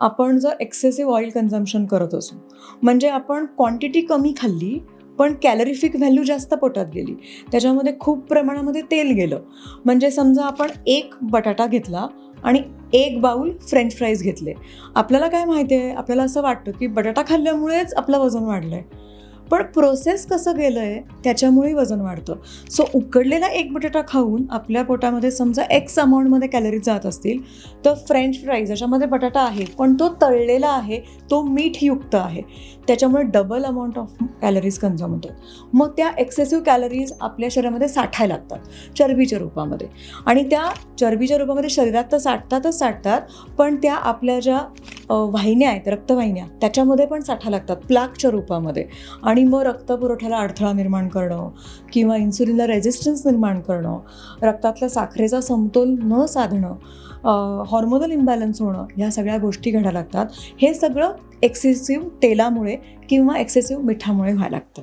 आपण जर excessive oil consumption करत असू म्हणजे आपण क्वांटिटी कमी खाल्ली पण कॅलरीफिक व्हॅल्यू जास्त पोटात गेली. त्याच्यामध्ये खूप प्रमाणामध्ये तेल गेलं. म्हणजे समजा आपण एक बटाटा घेतला आणि एक बाऊल फ्रेंच फ्राईज घेतले. आपल्याला काय माहिती आहे? आपल्याला असं वाटतं की बटाटा खाल्ल्यामुळेच आपलं वजन वाढलं आहे पण प्रोसेस कसं गेलं आहे त्याच्यामुळे वजन वाढतं. सो उकडलेला एक बटाटा खाऊन आपल्या पोटामध्ये समजा एक्स अमाऊंटमध्ये कॅलरीज जात असतील तर फ्रेंच फ्राईज याच्यामध्ये बटाटा आहे पण तो तळलेला आहे तो मीठयुक्त आहे. त्याच्यामुळे double amount of calories consume होतात. मग त्या एक्सेसिव्ह कॅलरीज आपल्या शरीरामध्ये साठायला लागतात चरबीच्या रूपामध्ये. आणि त्या चरबीच्या रूपामध्ये शरीरात तर साठतातच साठतात पण त्या आपल्या ज्या वाहिन्या आहेत रक्तवाहिन्या. त्याच्यामध्ये पण साठा लागतात प्लाकच्या रूपामध्ये. आणि मग रक्तपुरवठ्याला अडथळा निर्माण करणं किंवा इन्सुलिनला रेझिस्टन्स निर्माण करणं रक्तातल्या साखरेचा समतोल न साधणं हॉर्मोनल इम्बॅलन्स होणं ह्या सगळ्या गोष्टी घडायला लागतात. हे सगळं एक्सेसिव्ह तेलामुळे किंवा एक्सेसिव्ह मिठामुळे व्हायला लागतं.